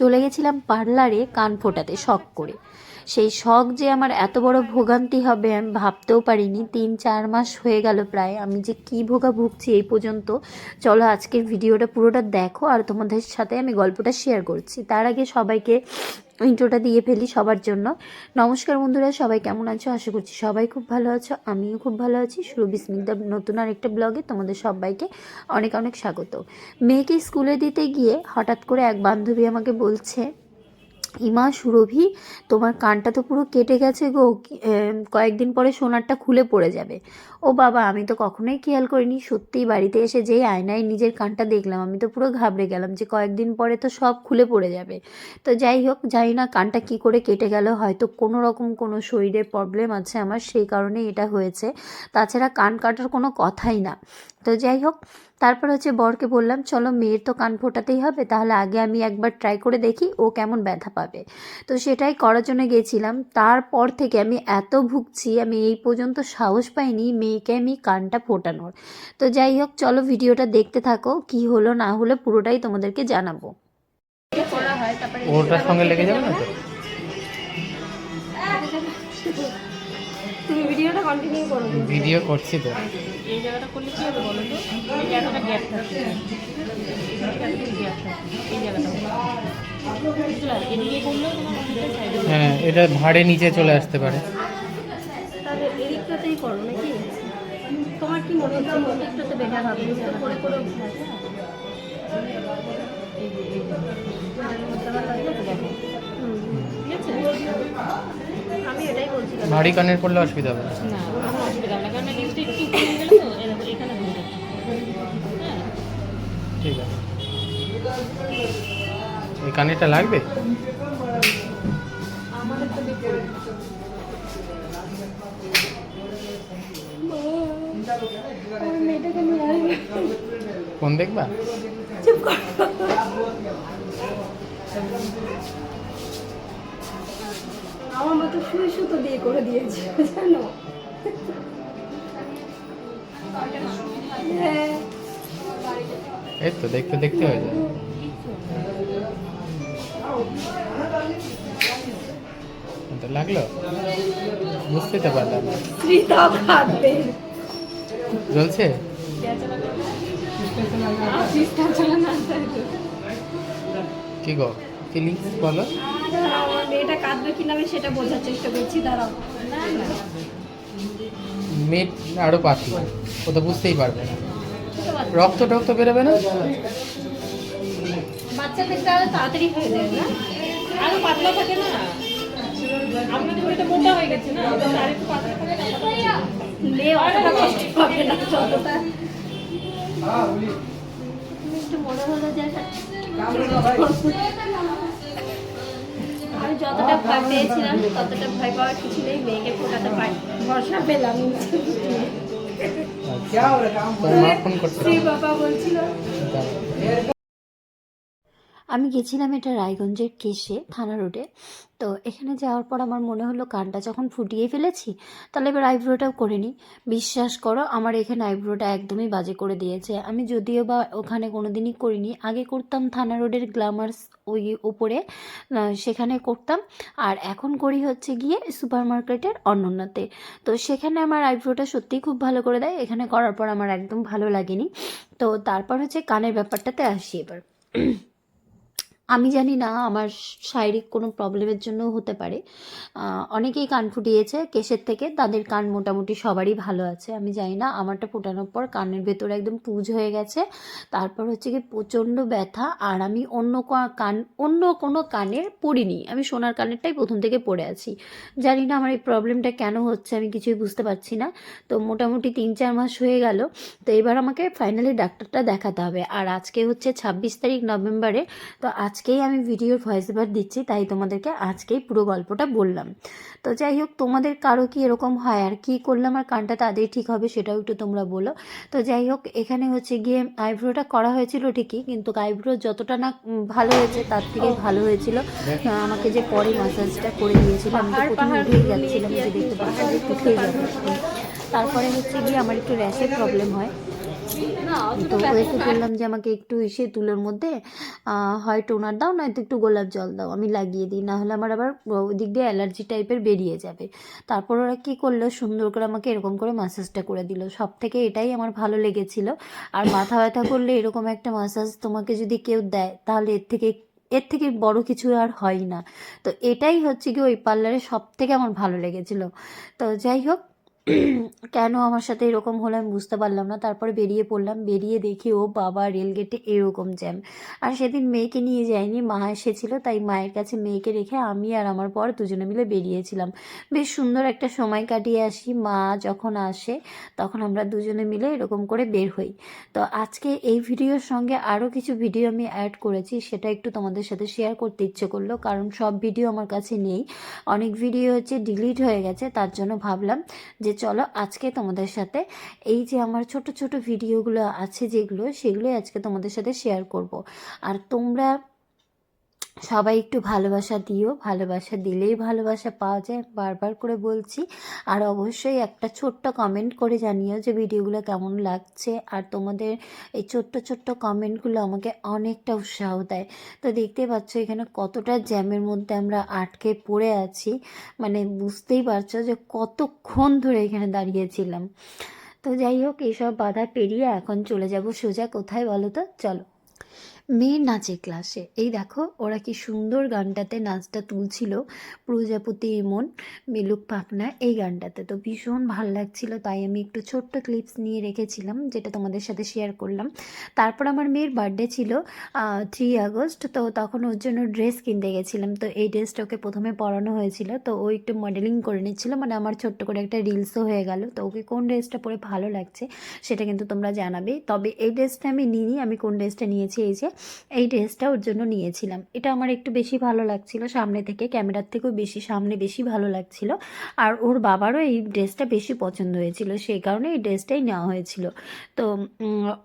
চলে গেছিলাম পার্লারে কান ফোটাতে, শখ করে। সেই শখ যে আমার এত বড় ভোগান্তি হবে আমি ভাবতেও পারিনি। তিন, চার মাস হয়ে গেল প্রায়। আমি যে কী ভোগা ভুগছি এই পর্যন্ত। চলো আজকের ভিডিওটা পুরোটা দেখো আর তোমাদের সাথে আমি গল্পটা শেয়ার করছি। তার আগে সবাইকে ইন্ট্রোটা দিয়ে ফেলি সবার জন্য। নমস্কার বন্ধুরা, সবাই কেমন আছো? আশা করছি সবাই খুব ভালো আছো, আমিও খুব ভালো আছি। শুরু বিস্মিতা নতুন আর একটা ব্লগে তোমাদের সবাইকে অনেক অনেক স্বাগত। মেয়েকে স্কুলে দিতে গিয়ে হঠাৎ করে এক বান্ধবী আমাকে বলছে ইমা, সুরভি, তোমার কানটা তো পুরো কেটে গেছে গো। কয়েকদিন পরে সোনারটা খুলে পড়ে যাবে। ও বাবা, আমি তো কখনোই খেয়াল করিনি। সত্যিই বাড়িতে এসে যেই আয়নায় নিজের কানটা দেখলাম, আমি তো পুরো ঘাবড়ে গেলাম যে কয়েকদিন পরে তো সব খুলে পড়ে যাবে। তো যাই হোক, জানি না কানটা কি করে কেটে গেল। হয়তো কোনো রকম কোনো শরীরের প্রবলেম আছে আমার, সেই কারণে এটা হয়েছে। তাছাড়া কান কাটার কোনো কথাই না। তো যাই হোক তারপর হচ্ছে বরকে বললাম চলো মেয়ের তো কান ফোটাতেই হবে তাহলে আগে আমি একবার ট্রাই করে দেখি ও কেমন ব্যথা পাবে। তো সেটাই করার জন্য গেছিলাম। তারপর থেকে আমি এত ভুগছি আমি এই পর্যন্ত সাহস পাইনি মেয়েকে আমি কানটা ফোটানোর। তো যাই হোক চলো ভিডিওটা দেখতে থাকো কি হলো না হলো পুরোটাই তোমাদেরকে জানাব। ওটার সঙ্গে লেগে যাবে না তো? তুমি ভিডিওটা কন্টিনিউ করো। ভিডিও করছি তো। এই জায়গাটা করলে কি হবে বলো তো? এই জায়গাটা গ্যাপ থাকছে এই জায়গাটা এদিকে করলেও তোমার অনেকটা সাইডে হ্যাঁ এটা ভাড়ে নিচে চলে আসতে পারে। তাহলে এদিকটাতেই করো নাকি? তোমার কি মনে হচ্ছে বেটার হবে? করে করে উঠে আসে এই যে এই যে। ঠিক আছে। এই কানেরটা লাগবে? ফোন দেখবা? চুপ কর। আমার মতো শুয়ে সুতো দিয়ে করে দিয়েছে জানো এই তো দেখতে দেখতে হয়ে যায়। লাগল? বুঝতে তো পারলাম জ্বলছে? কি গো? ফিলিংস বলো। মেয়েটা কাঁদবে কিনা আমি সেটা বোঝার চেষ্টা করছি দাঁড়াও। মেয়ে আরও পাতলা। ও তো বুঝতেই পারবে না। রক্ত টক্ত বেরোবে না? তাড়াতাড়ি না? আরও অতটা কষ্ট পাবে না আমি যতটা ভয় পেয়েছিলাম, ততটা ভয় পাওয়ার কিছু নেই। মেয়েকে ফোটাতে পারি ভরসা পেলাম। শ্রী বাবা বলছিল আমি গেছিলাম এটা রায়গঞ্জের কেশে থানা রোডে। তো এখানে যাওয়ার পর আমার মনে হলো কানটা যখন ফুটিয়ে ফেলেছি, তাহলে এবার আইব্রোটাও করে নিই। বিশ্বাস করো, আমার এখানে আইব্রোটা একদমই বাজে করে দিয়েছে। আমি যদিও বা ওখানে কোনো দিনই করিনি, আগে করতাম থানা রোডের গ্লামার্স ওই ওপরে সেখানে করতাম। আর এখন করি হচ্ছে গিয়ে সুপার মার্কেটের অন্যনাতে তো সেখানে আমার আইব্রোটা সত্যিই খুব ভালো করে দেয়। এখানে করার পর আমার একদম ভালো লাগেনি। তো তারপর হচ্ছে কানের ব্যাপারটাতে আসি এবার। আমি জানি না আমার শারীরিক কোনো প্রবলেমের জন্য হতে পারে। অনেকেই কান ফুটিয়েছে কেশের থেকে, তাদের কান মোটামুটি সবারই ভালো আছে, আমি জানি না। আমারটা ফোটানোর পর কানের ভেতরে একদম পুজ হয়ে গেছে। তারপর হচ্ছে কি প্রচণ্ড ব্যথা, আর আমি অন্য কান, অন্য কোনো কানের পড়িনি আমি সোনার কানেরটাই প্রথম থেকে পড়ে আছি। জানি না আমার এই প্রবলেমটা কেন হচ্ছে, আমি কিছুই বুঝতে পারছি না। তো মোটামুটি তিন, চার মাস হয়ে গেল। তো এবার আমাকে ফাইনালি ডাক্তারটা দেখাতে হবে। আর আজকে হচ্ছে ছাব্বিশ তারিখ নভেম্বরে, তো আজকেই আমি ভিডিওর ভয়েস ওভার দিচ্ছি তাই তোমাদেরকে আজকেই পুরো গল্পটা বললাম। তো যাই হোক তোমাদের কারও কি এরকম হয় আর কি করলে আমার কানটা তাদের ঠিক হবে সেটাও একটু তোমরা বলো। তো যাই হোক এখানে হচ্ছে গিয়ে আইব্রোটা করা হয়েছিল ঠিকই কিন্তু আইব্রো যতটা না ভালো হয়েছে তার থেকে ভালো হয়েছিল। আমাকে যে পরে মাসাজটা করে দিয়েছিল আমি তো প্রথমে উঠেই যাচ্ছিলাম যে দেখতে পাচ্ছি উঠেই যাব। তারপরে হচ্ছে গিয়ে আমার একটু র্যাশের প্রবলেম হয়। তো ওকে বললাম যে আমাকে একটু এসে তুলোর মধ্যে হয় টোনার দাও নয়তো একটু গোলাপ জল দাও আমি লাগিয়ে দিই না হলে আমার আবার ওই দিক দিয়ে অ্যালার্জি টাইপের বেরিয়ে যাবে। তারপর ওরা কী করল সুন্দর করে আমাকে এরকম করে মাসাজটা করে দিল। সব থেকে এটাই আমার ভালো লেগেছিল। আর মাথা ব্যথা করলে এরকম একটা মাসাজ তোমাকে যদি কেউ দেয় তাহলে এর থেকে এর থেকে বড় কিছু আর হয় না। তো এটাই হচ্ছে কি ওই পার্লারে সব থেকে আমার ভালো লেগেছিল। তো যাই হোক কেন আমার সাথে এরকম হলো আমি বুঝতে পারলাম না। তারপরে বেরিয়ে পড়লাম। বেরিয়ে দেখি, ও বাবা রেলগেটে এরকম জ্যাম। আর সেদিন মেয়েকে নিয়ে যায়নি মা এসেছিল, তাই মায়ের কাছে মেয়েকে রেখে আমি আর আমার পর দুজনে মিলে বেরিয়েছিলাম। বেশ সুন্দর একটা সময় কাটিয়ে আসি। মা যখন আসে, তখন আমরা দুজনে মিলে এরকম করে বের হই। তো আজকে এই ভিডিওর সঙ্গে আরও কিছু ভিডিও আমি অ্যাড করেছি, সেটা একটু তোমাদের সাথে শেয়ার করতে ইচ্ছে করল, কারণ সব ভিডিও আমার কাছে নেই। অনেক ভিডিও হচ্ছে ডিলিট হয়ে গেছে, তার জন্য ভাবলাম যে চলো আজকে তোমাদের সাথে এই যে আমার ছোট ছোট ভিডিওগুলো আছে যেগুলো, সেগুলোই আজকে তোমাদের সাথে শেয়ার করব। আর তোমরা সবাই একটু ভালোবাসা দিও, ভালোবাসা দিলেই ভালোবাসা পাওয়া যায়। বারবার করে বলছি, আর অবশ্যই একটা ছোট্ট কমেন্ট করে জানিও যে ভিডিওগুলো কেমন লাগছে, আর তোমাদের এই ছোট্ট ছোট্ট কমেন্টগুলো আমাকে অনেকটা উৎসাহ দেয়। তো দেখতে পাচ্ছ এখানে কতটা জ্যামের মধ্যে আমরা আটকে পড়ে আছি মানে বুঝতেই পারছ যে কতক্ষণ ধরে এখানে দাঁড়িয়েছিলাম তো যাই হোক এইসব বাধা পেরিয়ে এখন চলে যাব সোজা কোথায় বলো তো? চলো। মেয়ের নাচের ক্লাসে। এই দেখো, ওরা কি সুন্দর গানটাতে নাচটা তুলছিল। প্রজাপতি এমন মেলুক পাখনা এই গানটাতে। তো ভীষণ ভালো লাগছিল, তাই আমি একটু ছোট্ট ক্লিপস নিয়ে রেখেছিলাম, যেটা তোমাদের সাথে শেয়ার করলাম। তারপর আমার মেয়ের বার্থডে ছিল থ্রি আগস্ট, তো তখন ওর জন্য ড্রেস কিনতে গেছিলাম। তো এই ড্রেসটা ওকে প্রথমে পরানো হয়েছিল, তো ও একটু মডেলিং করে নিচ্ছিল। মানে আমার ছোট্ট করে একটা রিলসও হয়ে গেল। তো ওকে কোন ড্রেসটা পরে ভালো লাগছে, সেটা কিন্তু তোমরা জানাবে। তবে এই ড্রেসটা আমি নিইনি, আমি কোন ড্রেসটা নিয়েছি, এই যে এই ড্রেসটা ওর জন্য নিয়েছিলাম। এটা আমার একটু বেশি ভালো লাগছিল সামনে থেকে, ক্যামেরার থেকেও বেশি, সামনে বেশি ভালো লাগছিল। আর ওর বাবারও এই ড্রেসটা বেশি পছন্দ হয়েছিল, সেই কারণে এই ড্রেসটাই নেওয়া হয়েছিল। তো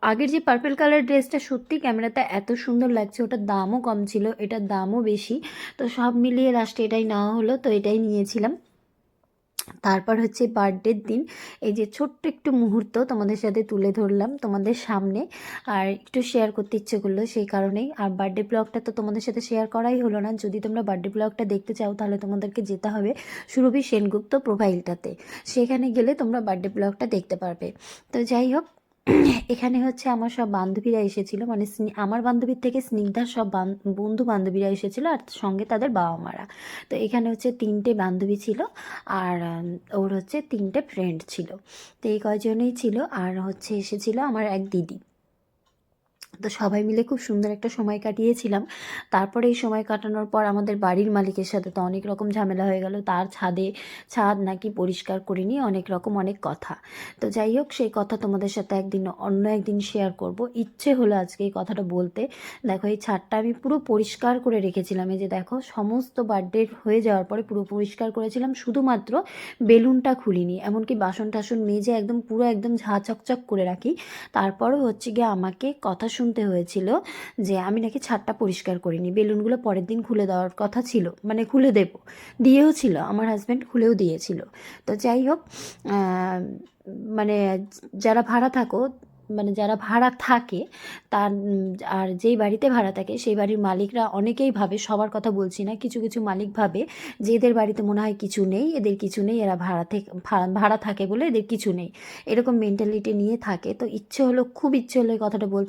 আগের যে পার্পেল কালার ড্রেসটা সত্যি ক্যামেরাতে এত সুন্দর লাগছে, ওটার দামও কম ছিল, এটার দামও বেশি। তো সব মিলিয়ে লাস্টে এটাই নেওয়া হলো, তো এটাই নিয়েছিলাম। তারপর হচ্ছে বার্থডের দিন। এই যে ছোট্ট একটু মুহূর্ত তোমাদের সাথে তুলে ধরলাম তোমাদের সামনে। আর একটু শেয়ার করতে ইচ্ছে করল সেই কারণেই। আর বার্থডে ব্লগটা তো তোমাদের সাথে শেয়ার করাই হলো না। যদি তোমরা বার্থডে ব্লগটা দেখতে চাও, তাহলে তোমাদেরকে যেতে হবে সুরভি সেনগুপ্ত প্রোফাইলটাতে সেখানে গেলে তোমরা বার্থডে ব্লগটা দেখতে পারবে। তো যাই হোক এখানে হচ্ছে আমার সব বান্ধবীরা এসেছিল মানে আমার বান্ধবীর থেকে স্নিগ্ধার সব বন্ধু বান্ধবীরা এসেছিল আর সঙ্গে তাদের বাবা মারা। তো এখানে হচ্ছে তিনটে বান্ধবী ছিল আর ওর হচ্ছে তিনটে ফ্রেন্ড ছিল। তো এই কয়জনেই ছিল আর হচ্ছে এসেছিল আমার এক দিদি। তো সবাই মিলে খুব সুন্দর একটা সময় কাটিয়েছিলাম। তারপরে এই সময় কাটানোর পর আমাদের বাড়ির মালিকের সাথে তো অনেক রকম ঝামেলা হয়ে গেল। তার ছাদে, ছাদ নাকি পরিষ্কার করিনি, অনেক রকম অনেক কথা। তো যাই হোক, সেই কথা তোমাদের সাথে একদিন, অন্য একদিন শেয়ার করব। ইচ্ছে হলো আজকে এই কথাটা বলতে। দেখো, এই ছাদটা আমি পুরো পরিষ্কার করে রেখেছিলাম। এই যে দেখো, সমস্ত বার্থডে হয়ে যাওয়ার পরে পুরো পরিষ্কার করেছিলাম। শুধুমাত্র বেলুনটা খুলিনি, এমনকি বাসন টাসন মেজে একদম পুরো একদম ঝা চকচক করে রাখি। তারপরও হচ্ছে গিয়ে আমাকে কথা শুনতে হয়েছিল যে আমি নাকি ছাদটা পরিষ্কার করিনি, বেলুনগুলো পরের দিন খুলে দেওয়ার কথা ছিল মানে খুলে দেব, দিয়েও ছিল, আমার হাজব্যান্ড খুলেও দিয়েছিল। তো যাই হোক মানে যারা ভাড়া থাকো মানে যারা ভাড়া থাকে, তার, আর যেই বাড়িতে ভাড়া থাকে, সেই বাড়ির মালিকরা অনেকেই ভাবে, সবার কথা বলছি না, কিছু কিছু মালিক ভাবে যে এদের বাড়িতে মনে হয় কিছু নেই, এদের কিছু নেই, এরা ভাড়া থেকে ভাড়া- থাকে বলে এদের কিছু নেই। এরকম মেন্টালিটি নিয়ে থাকে, তো ইচ্ছে হলো, খুব ইচ্ছে হলো এই কথাটা বলতে।